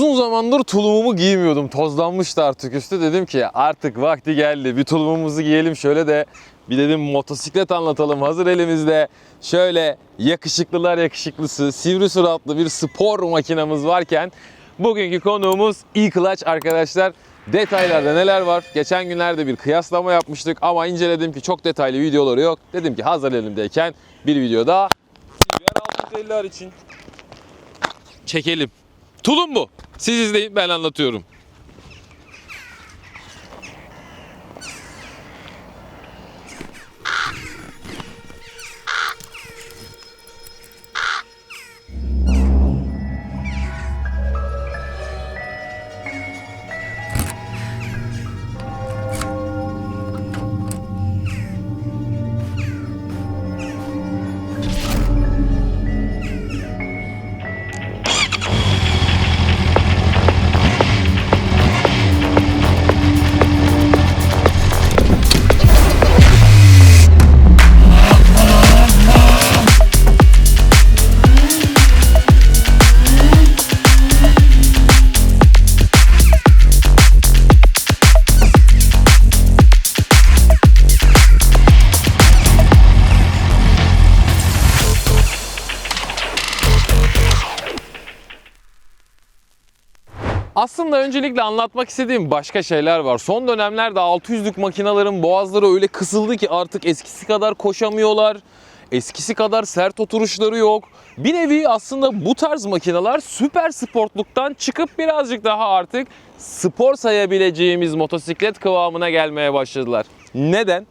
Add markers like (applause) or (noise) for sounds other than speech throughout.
Uzun zamandır tulumumu giymiyordum. Tozlanmıştı artık üstü. Dedim ki artık vakti geldi. Bir tulumumuzu giyelim şöyle de bir dedim motosiklet anlatalım. Hazır elimizde şöyle yakışıklılar yakışıklısı, sivri suratlı bir spor makinamız varken bugünkü konuğumuz E-Clutch arkadaşlar. Detaylarda neler var? Geçen günlerde bir kıyaslama yapmıştık ama inceledim ki çok detaylı videoları yok. Dedim ki hazır elimdeyken bir video daha CBR 650'ler için çekelim. Tulum bu. Siz izleyin ben anlatıyorum. Aslında öncelikle anlatmak istediğim başka şeyler var. Son dönemlerde 600'lük makinaların boğazları öyle kısıldı ki artık eskisi kadar koşamıyorlar. Eskisi kadar sert oturuşları yok. Bir nevi aslında bu tarz makineler süper sportluktan çıkıp birazcık daha artık spor sayabileceğimiz motosiklet kıvamına gelmeye başladılar. Neden?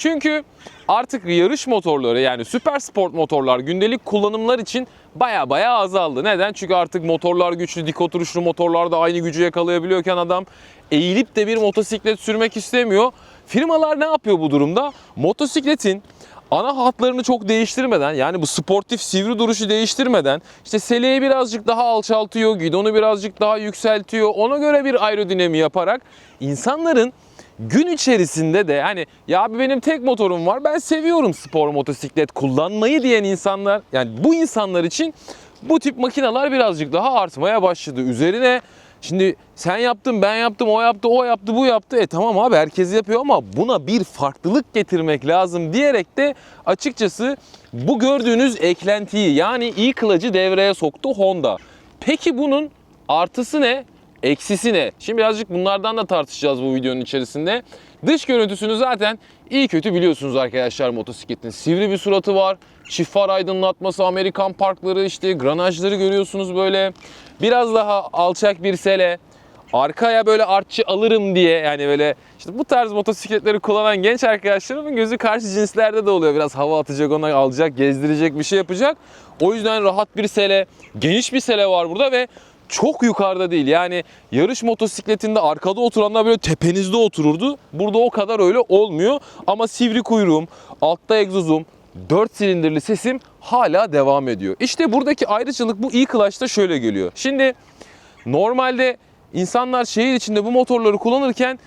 Çünkü artık yarış motorları yani süper sport motorlar gündelik kullanımlar için baya baya azaldı. Neden? Çünkü artık motorlar güçlü, dik oturuşlu motorlar da aynı gücü yakalayabiliyorken adam eğilip de bir motosiklet sürmek istemiyor. Firmalar ne yapıyor bu durumda? Motosikletin ana hatlarını çok değiştirmeden yani bu sportif sivri duruşu değiştirmeden işte seleyi birazcık daha alçaltıyor, gidonu birazcık daha yükseltiyor. Ona göre bir aerodinami yaparak insanların gün içerisinde de hani ya abi benim tek motorum var ben seviyorum spor motosiklet kullanmayı diyen insanlar yani bu insanlar için bu tip makineler birazcık daha artmaya başladı. Üzerine şimdi sen yaptın ben yaptım o yaptı o yaptı bu yaptı e tamam abi herkes yapıyor ama buna bir farklılık getirmek lazım diyerek de açıkçası bu gördüğünüz eklentiyi yani e-kılıcı devreye soktu Honda. Peki bunun artısı ne? Eksisi ne? Şimdi birazcık bunlardan da tartışacağız bu videonun içerisinde. Dış görüntüsünü zaten iyi kötü biliyorsunuz arkadaşlar motosikletin. Sivri bir suratı var. Çift far aydınlatması, Amerikan parkları işte granajları görüyorsunuz böyle. Biraz daha alçak bir sele. Arkaya böyle artçı alırım diye yani böyle işte bu tarz motosikletleri kullanan genç arkadaşlarımın gözü karşı cinslerde de oluyor. Biraz hava atacak ona alacak, gezdirecek bir şey yapacak. O yüzden rahat bir sele, geniş bir sele var burada ve çok yukarıda değil. Yani yarış motosikletinde arkada oturanlar böyle tepenizde otururdu. Burada o kadar öyle olmuyor. Ama sivri kuyruğum, altta egzozum, 4 silindirli sesim hala devam ediyor. İşte buradaki ayrıcalık bu E-Clutch'ta şöyle geliyor. Şimdi normalde insanlar şehir içinde bu motorları kullanırken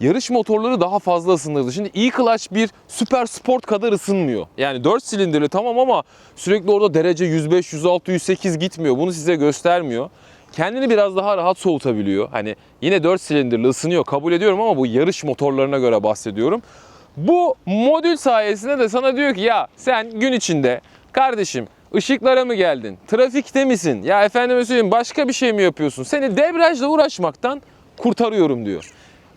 yarış motorları daha fazla ısınırdı. Şimdi E-Clutch bir süper sport kadar ısınmıyor. Yani 4 silindirli tamam ama sürekli orada derece 105, 106, 108 gitmiyor. Bunu size göstermiyor kendini biraz daha rahat soğutabiliyor. Hani yine 4 silindirli ısınıyor kabul ediyorum ama bu yarış motorlarına göre bahsediyorum. Bu modül sayesinde de sana diyor ki ya sen gün içinde kardeşim ışıklara mı geldin? Trafikte misin? Ya efendime söyleyeyim başka bir şey mi yapıyorsun? Seni debriyajla uğraşmaktan kurtarıyorum diyor.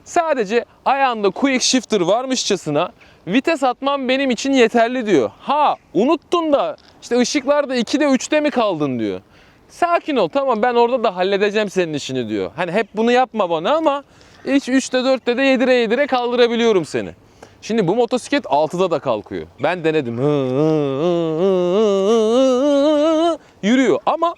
Sadece ayağında quick shifter varmışçasına vites atmam benim için yeterli diyor. Ha unuttun da işte ışıklarda 2'de 3'te mi kaldın diyor. Sakin ol tamam ben orada da halledeceğim senin işini diyor. Hani hep bunu yapma bana ama hiç 3'te 4'te de yedire yedire kaldırabiliyorum seni. Şimdi bu motosiklet 6'da da kalkıyor. Ben denedim. Yürüyor ama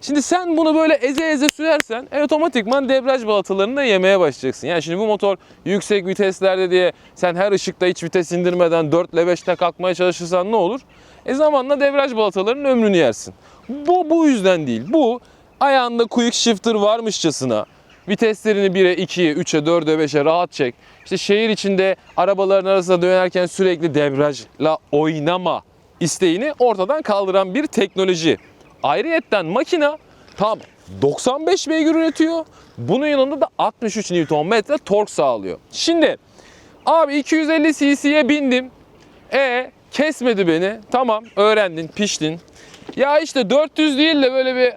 Şimdi sen bunu böyle eze eze sürersen e, otomatikman debriyaj balatalarını da yemeye başlayacaksın. Yani şimdi bu motor yüksek viteslerde diye sen her ışıkta hiç vites indirmeden 4 ile 5'te kalkmaya çalışırsan ne olur? E zamanla debriyaj balatalarının ömrünü yersin. Bu bu yüzden değil. Bu ayağında quick shifter varmışçasına viteslerini 1'e, 2'ye, 3'e, 4'e, 5'e rahat çek. İşte şehir içinde arabaların arasında dönerken sürekli debriyajla oynama isteğini ortadan kaldıran bir teknoloji. Ayrıyetten makina tam 95 beygir üretiyor. Bunun yanında da 63 Nm tork sağlıyor. Şimdi abi 250 cc'ye bindim. E kesmedi beni. Tamam öğrendin, piştin. Ya işte 400 değil de böyle bir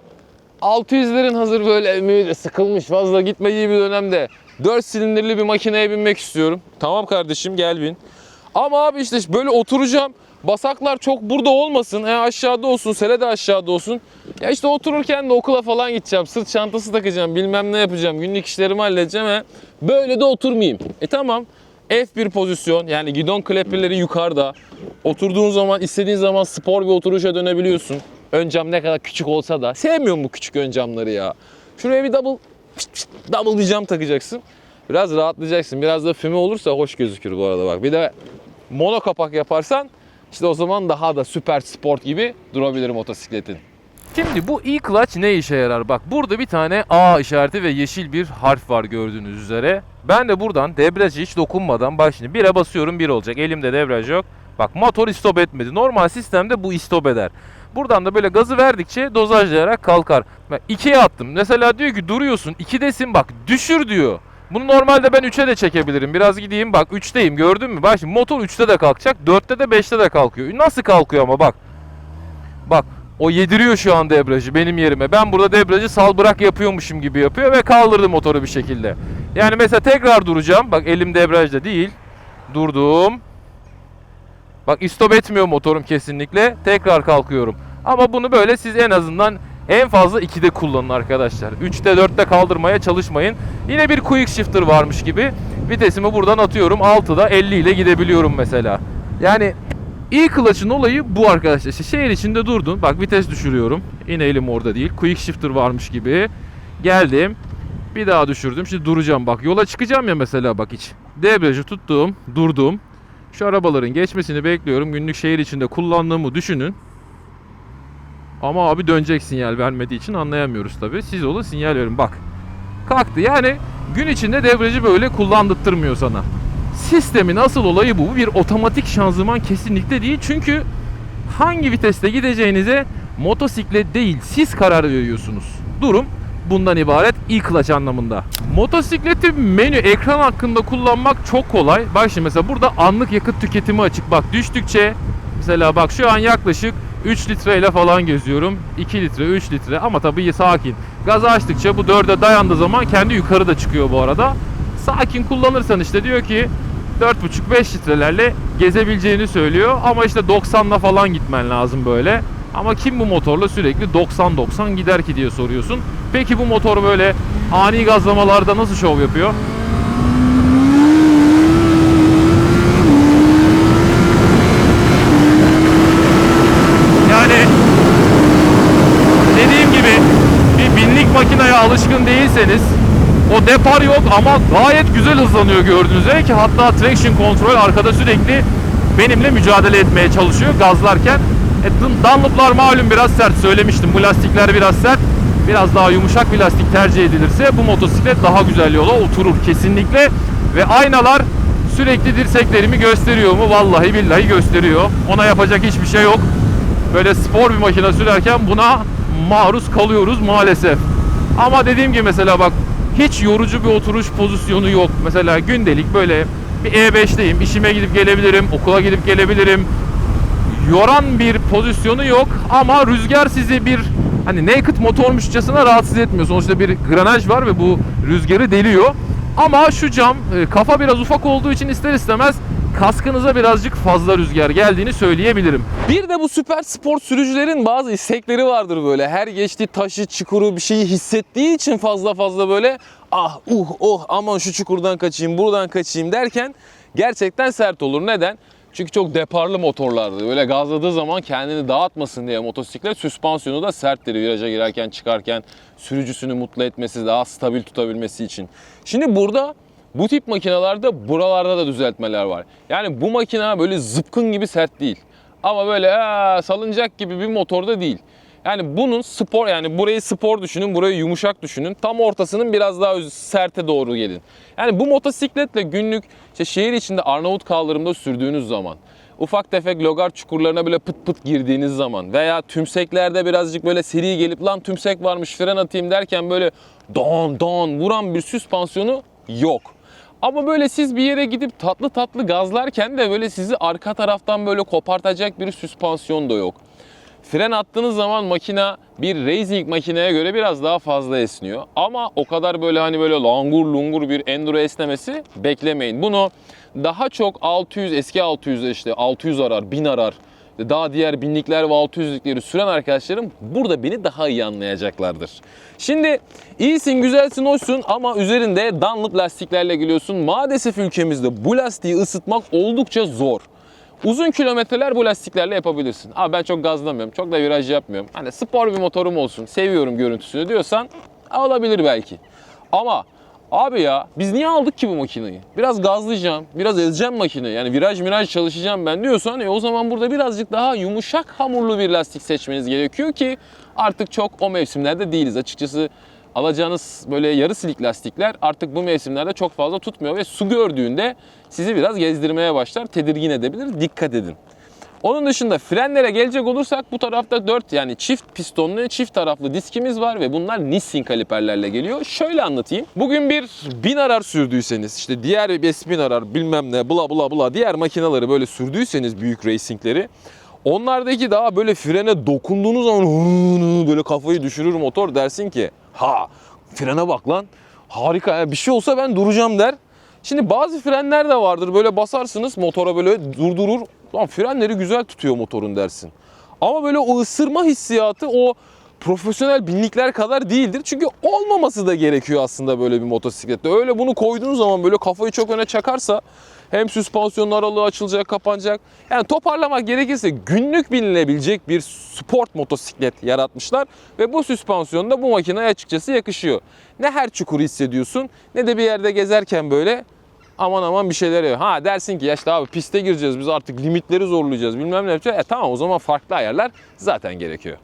600'lerin hazır böyle ümidi sıkılmış fazla gitmediği bir dönemde 4 silindirli bir makineye binmek istiyorum. Tamam kardeşim gel bin. Ama abi işte böyle oturacağım. Basaklar çok burada olmasın. He aşağıda olsun, sele de aşağıda olsun. Ya işte otururken de okula falan gideceğim. Sırt çantası takacağım, bilmem ne yapacağım. Günlük işlerimi halledeceğim. He. Böyle de oturmayayım. E tamam. F1 pozisyon yani gidon klepirleri yukarıda. Oturduğun zaman istediğin zaman spor bir oturuşa dönebiliyorsun. Ön cam ne kadar küçük olsa da. Sevmiyorum bu küçük ön camları ya. Şuraya bir double pişt pişt, double bir cam takacaksın. Biraz rahatlayacaksın. Biraz da füme olursa hoş gözükür bu arada bak. Bir de mono kapak yaparsan işte o zaman daha da süper sport gibi durabilir motosikletin. Şimdi bu e-clutch ne işe yarar? Bak burada bir tane A işareti ve yeşil bir harf var gördüğünüz üzere. Ben de buradan debriyajı hiç dokunmadan bak şimdi 1'e basıyorum 1 olacak. Elimde debriyaj yok. Bak motor istop etmedi. Normal sistemde bu istop eder. Buradan da böyle gazı verdikçe dozajlayarak kalkar. Ben 2'ye attım. Mesela diyor ki duruyorsun 2'desin bak düşür diyor. Bunu normalde ben 3'e de çekebilirim. Biraz gideyim bak 3'teyim gördün mü? Bak şimdi motor 3'te de kalkacak. 4'te de 5'te de kalkıyor. Nasıl kalkıyor ama bak. Bak o yediriyor şu an debriyajı benim yerime. Ben burada debriyajı sal bırak yapıyormuşum gibi yapıyor ve kaldırdı motoru bir şekilde. Yani mesela tekrar duracağım. Bak elim debriyajda değil. Durdum. Bak istop etmiyor motorum kesinlikle. Tekrar kalkıyorum. Ama bunu böyle siz en azından en fazla 2'de kullanın arkadaşlar. 3'te 4'te kaldırmaya çalışmayın. Yine bir quick shifter varmış gibi. Vitesimi buradan atıyorum. 6'da 50 ile gidebiliyorum mesela. Yani e-clutch'ın olayı bu arkadaşlar. İşte şehir içinde durdun. Bak vites düşürüyorum. Yine elim orada değil. Quick shifter varmış gibi. Geldim. Bir daha düşürdüm. Şimdi duracağım bak. Yola çıkacağım ya mesela bak hiç. Debriyajı tuttum. Durdum. Şu arabaların geçmesini bekliyorum. Günlük şehir içinde kullandığımı düşünün. Ama abi dönecek sinyal vermediği için anlayamıyoruz tabi. Siz olun sinyal verin bak. Kalktı yani gün içinde devreci böyle kullandırtmıyor sana. Sistemin asıl olayı bu. Bir otomatik şanzıman kesinlikle değil. Çünkü hangi viteste gideceğinize motosiklet değil siz karar veriyorsunuz. Durum bundan ibaret e-clutch anlamında. Motosikleti menü ekran hakkında kullanmak çok kolay. Bak şimdi mesela burada anlık yakıt tüketimi açık. Bak düştükçe mesela bak şu an yaklaşık 3 litreyle falan geziyorum. 2 litre, 3 litre ama tabii sakin. Gazı açtıkça bu 4'e dayandığı zaman kendi yukarı da çıkıyor bu arada. Sakin kullanırsan işte diyor ki 4,5-5 litrelerle gezebileceğini söylüyor. Ama işte 90'la falan gitmen lazım böyle. Ama kim bu motorla sürekli 90-90 gider ki diye soruyorsun. Peki bu motor böyle ani gazlamalarda nasıl şov yapıyor? Yani dediğim gibi bir binlik makineye alışkın değilseniz o depar yok ama gayet güzel hızlanıyor gördüğünüz üzere ki hatta traction control arkada sürekli benimle mücadele etmeye çalışıyor gazlarken. E, Dunlop'lar malum biraz sert söylemiştim. Bu lastikler biraz sert. Biraz daha yumuşak bir lastik tercih edilirse bu motosiklet daha güzel yola oturur kesinlikle. Ve aynalar sürekli dirseklerimi gösteriyor mu? Vallahi billahi gösteriyor. Ona yapacak hiçbir şey yok. Böyle spor bir makine sürerken buna maruz kalıyoruz maalesef. Ama dediğim gibi mesela bak hiç yorucu bir oturuş pozisyonu yok. Mesela gündelik böyle bir E5'teyim. işime gidip gelebilirim, okula gidip gelebilirim. Yoran bir pozisyonu yok ama rüzgar sizi bir hani naked motormuşçasına rahatsız etmiyor. Sonuçta bir granaj var ve bu rüzgarı deliyor. Ama şu cam e, kafa biraz ufak olduğu için ister istemez kaskınıza birazcık fazla rüzgar geldiğini söyleyebilirim. Bir de bu süper sport sürücülerin bazı istekleri vardır böyle. Her geçtiği taşı, çukuru bir şeyi hissettiği için fazla fazla böyle ah uh oh aman şu çukurdan kaçayım, buradan kaçayım derken gerçekten sert olur. Neden? Çünkü çok deparlı motorlardı. Böyle gazladığı zaman kendini dağıtmasın diye motosiklet süspansiyonu da serttir. Viraja girerken çıkarken sürücüsünü mutlu etmesi, daha stabil tutabilmesi için. Şimdi burada bu tip makinalarda buralarda da düzeltmeler var. Yani bu makina böyle zıpkın gibi sert değil. Ama böyle aa, salıncak gibi bir motorda değil. Yani bunun spor yani burayı spor düşünün, burayı yumuşak düşünün. Tam ortasının biraz daha serte doğru gelin. Yani bu motosikletle günlük işte şehir içinde Arnavut kaldırımda sürdüğünüz zaman ufak tefek logar çukurlarına böyle pıt pıt girdiğiniz zaman veya tümseklerde birazcık böyle seri gelip lan tümsek varmış fren atayım derken böyle don don vuran bir süspansiyonu yok. Ama böyle siz bir yere gidip tatlı tatlı gazlarken de böyle sizi arka taraftan böyle kopartacak bir süspansiyon da yok. Fren attığınız zaman makina bir racing makineye göre biraz daha fazla esniyor. Ama o kadar böyle hani böyle langur lungur bir enduro esnemesi beklemeyin. Bunu daha çok 600 eski 600 işte 600 arar 1000 arar daha diğer binlikler ve 600'lükleri süren arkadaşlarım burada beni daha iyi anlayacaklardır. Şimdi iyisin, güzelsin, hoşsun ama üzerinde Dunlop lastiklerle geliyorsun. Maalesef ülkemizde bu lastiği ısıtmak oldukça zor. Uzun kilometreler bu lastiklerle yapabilirsin. Abi ben çok gazlamıyorum, çok da viraj yapmıyorum. Hani spor bir motorum olsun, seviyorum görüntüsünü diyorsan olabilir belki. Ama abi ya biz niye aldık ki bu makineyi? Biraz gazlayacağım, biraz ezeceğim makineyi. Yani viraj miraj çalışacağım ben diyorsan e o zaman burada birazcık daha yumuşak hamurlu bir lastik seçmeniz gerekiyor ki artık çok o mevsimlerde değiliz. Açıkçası alacağınız böyle yarı silik lastikler artık bu mevsimlerde çok fazla tutmuyor ve su gördüğünde sizi biraz gezdirmeye başlar, tedirgin edebilir. Dikkat edin. Onun dışında frenlere gelecek olursak bu tarafta 4 yani çift pistonlu çift taraflı diskimiz var ve bunlar Nissin kaliperlerle geliyor. Şöyle anlatayım. Bugün bir bin arar sürdüyseniz işte diğer bir bin arar bilmem ne bla bla bla diğer makinaları böyle sürdüyseniz büyük racingleri onlardaki daha böyle frene dokunduğunuz zaman böyle kafayı düşürür motor dersin ki ha frene bak lan harika ya bir şey olsa ben duracağım der. Şimdi bazı frenler de vardır böyle basarsınız motora böyle durdurur. Lan frenleri güzel tutuyor motorun dersin. Ama böyle o ısırma hissiyatı o profesyonel binlikler kadar değildir. Çünkü olmaması da gerekiyor aslında böyle bir motosiklette. Öyle bunu koyduğunuz zaman böyle kafayı çok öne çakarsa hem süspansiyonun aralığı açılacak, kapanacak. Yani toparlamak gerekirse günlük binilebilecek bir sport motosiklet yaratmışlar ve bu süspansiyon da bu makineye açıkçası yakışıyor. Ne her çukuru hissediyorsun ne de bir yerde gezerken böyle aman aman bir şeyler yapıyor. Ha dersin ki ya işte abi piste gireceğiz biz artık limitleri zorlayacağız bilmem ne yapacağız. E tamam o zaman farklı ayarlar zaten gerekiyor.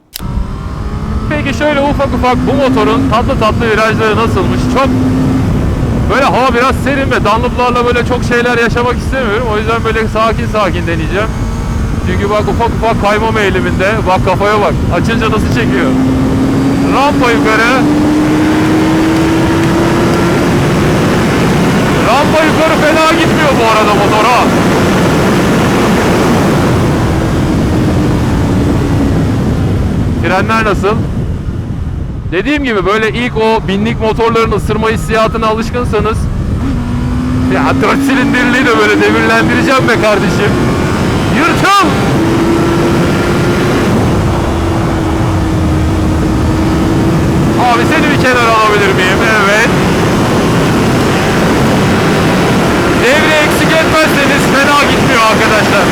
Peki şöyle ufak ufak bu motorun tatlı tatlı virajları nasılmış? Çok böyle hava biraz serin ve Dunlop'larla böyle çok şeyler yaşamak istemiyorum. O yüzden böyle sakin sakin deneyeceğim. Çünkü bak ufak ufak kaymama eğiliminde. Bak kafaya bak. Açınca nasıl çekiyor. Rampa yukarı. Rampa yukarı fena gitmiyor bu arada motor ha. Frenler nasıl? Dediğim gibi böyle ilk o binlik motorların ısırma hissiyatına alışkınsanız ya 4 silindirliği de böyle devirlendireceğim be kardeşim. Yırtıl! Abi seni bir kenara alabilir miyim? Evet. Devre eksik etmezseniz fena gitmiyor arkadaşlar.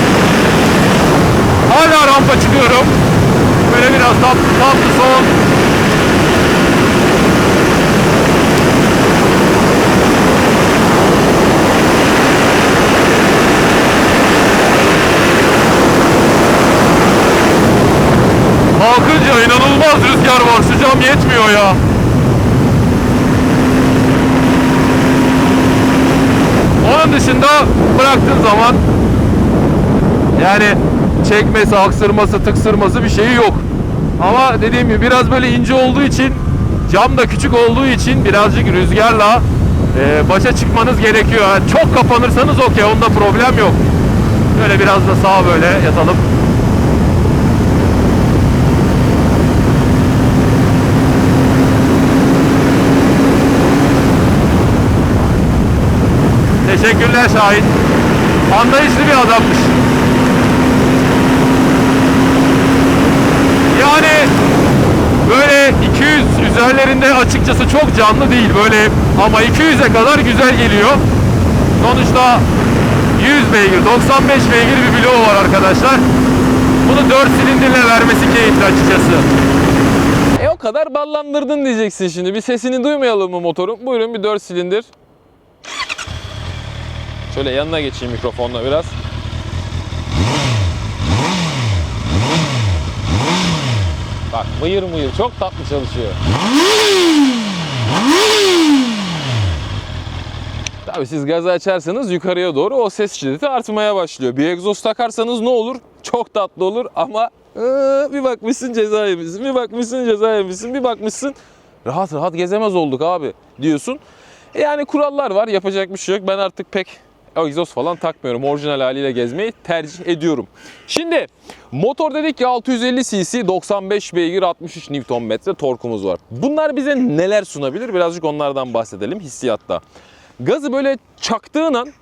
Hala rampa çıkıyorum. Böyle biraz tatlı tatlı son. Kalkınca inanılmaz rüzgar var. Şu cam yetmiyor ya. Onun dışında bıraktığın zaman yani çekmesi, aksırması, tıksırması bir şeyi yok. Ama dediğim gibi biraz böyle ince olduğu için cam da küçük olduğu için birazcık rüzgarla e, başa çıkmanız gerekiyor. Yani çok kapanırsanız okey onda problem yok. Böyle biraz da sağa böyle yatalım. Teşekkürler Şahin. Anlayışlı bir adammış. Yani böyle 200 üzerlerinde açıkçası çok canlı değil böyle ama 200'e kadar güzel geliyor. Sonuçta 100 beygir, 95 beygir bir bloğu var arkadaşlar. Bunu 4 silindirle vermesi keyifli açıkçası. E o kadar ballandırdın diyeceksin şimdi. Bir sesini duymayalım mı motorun? Buyurun bir 4 silindir. Şöyle yanına geçeyim mikrofonla biraz. Bak mıyır mıyır çok tatlı çalışıyor. Tabii siz gazı açarsanız yukarıya doğru o ses şiddeti artmaya başlıyor. Bir egzoz takarsanız ne olur? Çok tatlı olur ama ıı, bir bakmışsın ceza yemişsin, bir bakmışsın ceza yemişsin, bir bakmışsın rahat rahat gezemez olduk abi diyorsun. Yani kurallar var yapacak bir şey yok. Ben artık pek egzoz falan takmıyorum. Orijinal haliyle gezmeyi tercih ediyorum. Şimdi motor dedik ki 650 cc 95 beygir 63 Nm torkumuz var. Bunlar bize neler sunabilir? Birazcık onlardan bahsedelim hissiyatta. Gazı böyle çaktığın an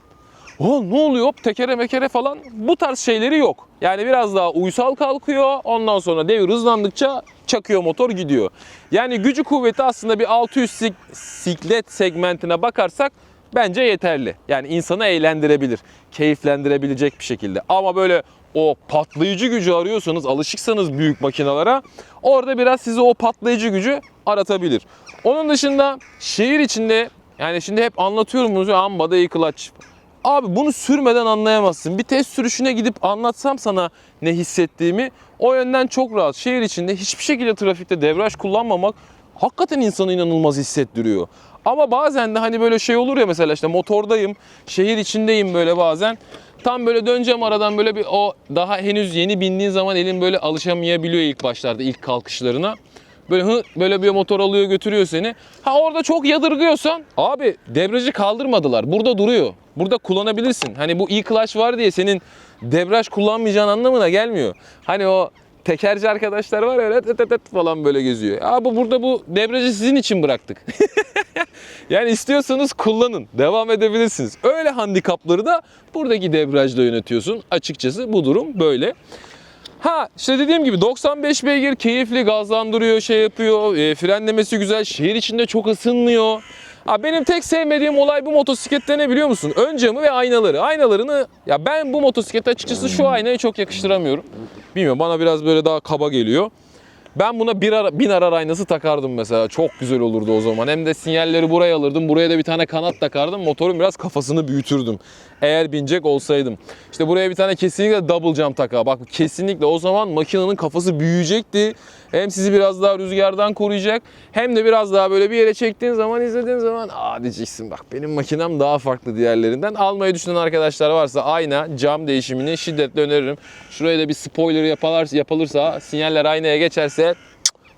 o ne oluyor hop tekere mekere falan bu tarz şeyleri yok. Yani biraz daha uysal kalkıyor ondan sonra devir hızlandıkça çakıyor motor gidiyor. Yani gücü kuvveti aslında bir 600 sik- siklet segmentine bakarsak bence yeterli. Yani insanı eğlendirebilir, keyiflendirebilecek bir şekilde. Ama böyle o patlayıcı gücü arıyorsanız, alışıksanız büyük makinalara orada biraz size o patlayıcı gücü aratabilir. Onun dışında şehir içinde yani şimdi hep anlatıyorum bunu ambada clutch. Abi bunu sürmeden anlayamazsın. Bir test sürüşüne gidip anlatsam sana ne hissettiğimi o yönden çok rahat. Şehir içinde hiçbir şekilde trafikte devraj kullanmamak hakikaten insanı inanılmaz hissettiriyor. Ama bazen de hani böyle şey olur ya mesela işte motordayım, şehir içindeyim böyle bazen. Tam böyle döneceğim aradan böyle bir o daha henüz yeni bindiğin zaman elin böyle alışamayabiliyor ilk başlarda ilk kalkışlarına. Böyle hı, böyle bir motor alıyor götürüyor seni. Ha orada çok yadırgıyorsan abi debriyajı kaldırmadılar. Burada duruyor. Burada kullanabilirsin. Hani bu e-clutch var diye senin debriyaj kullanmayacağın anlamına gelmiyor. Hani o tekerci arkadaşlar var öyle tet tet falan böyle geziyor. Abi burada bu debriyajı sizin için bıraktık. (laughs) yani istiyorsanız kullanın. Devam edebilirsiniz. Öyle handikapları da buradaki debriyajla yönetiyorsun. Açıkçası bu durum böyle. Ha işte dediğim gibi 95 beygir keyifli gazlandırıyor şey yapıyor e, frenlemesi güzel şehir içinde çok ısınmıyor. Ha benim tek sevmediğim olay bu motosiklette ne biliyor musun? Ön camı ve aynaları. Aynalarını ya ben bu motosiklete açıkçası şu aynayı çok yakıştıramıyorum. Bilmiyorum bana biraz böyle daha kaba geliyor. Ben buna bir ara, bin arar aynası takardım mesela. Çok güzel olurdu o zaman. Hem de sinyalleri buraya alırdım. Buraya da bir tane kanat takardım. Motorun biraz kafasını büyütürdüm. Eğer binecek olsaydım. İşte buraya bir tane kesinlikle double jump taka. Bak kesinlikle o zaman makinenin kafası büyüyecekti. Hem sizi biraz daha rüzgardan koruyacak. Hem de biraz daha böyle bir yere çektiğin zaman izlediğin zaman aa diyeceksin bak benim makinem daha farklı diğerlerinden. Almayı düşünen arkadaşlar varsa ayna cam değişimini şiddetle öneririm. Şuraya da bir spoiler yaparlar, yapılırsa sinyaller aynaya geçerse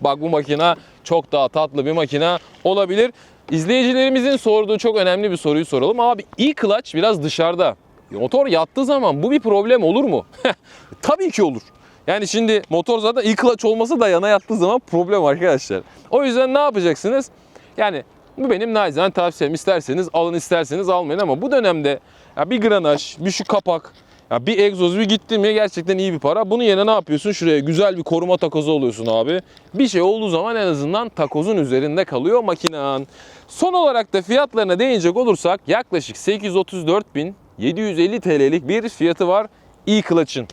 bak bu makina çok daha tatlı bir makina olabilir. İzleyicilerimizin sorduğu çok önemli bir soruyu soralım. Abi e-clutch biraz dışarıda. Motor yattığı zaman bu bir problem olur mu? (laughs) Tabii ki olur. Yani şimdi motor zaten e-clutch olmasa da yana yattığı zaman problem arkadaşlar. O yüzden ne yapacaksınız? Yani bu benim nacizane tavsiyem. İsterseniz alın isterseniz almayın ama bu dönemde ya bir granaj, bir şu kapak, ya bir egzoz bir gitti mi gerçekten iyi bir para. Bunun yerine ne yapıyorsun? Şuraya güzel bir koruma takozu oluyorsun abi. Bir şey olduğu zaman en azından takozun üzerinde kalıyor makinan. Son olarak da fiyatlarına değinecek olursak yaklaşık 834.750 TL'lik bir fiyatı var e-clutch'ın.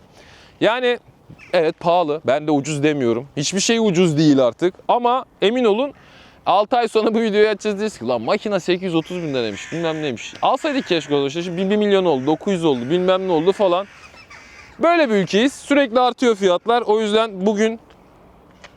Yani evet pahalı. Ben de ucuz demiyorum. Hiçbir şey ucuz değil artık. Ama emin olun 6 ay sonra bu videoyu açacağız diyeceğiz ki lan makine 830 bin demiş bilmem neymiş. Alsaydık keşke o işte şimdi 1 milyon oldu 900 oldu bilmem ne oldu falan. Böyle bir ülkeyiz. Sürekli artıyor fiyatlar. O yüzden bugün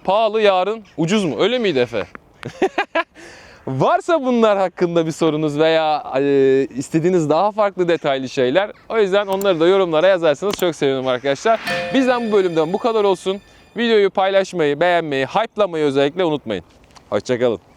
pahalı yarın ucuz mu? Öyle miydi Efe? (laughs) Varsa bunlar hakkında bir sorunuz veya e, istediğiniz daha farklı detaylı şeyler o yüzden onları da yorumlara yazarsanız çok sevinirim arkadaşlar. Bizden bu bölümden bu kadar olsun. Videoyu paylaşmayı, beğenmeyi, hype'lamayı özellikle unutmayın. Hoşçakalın.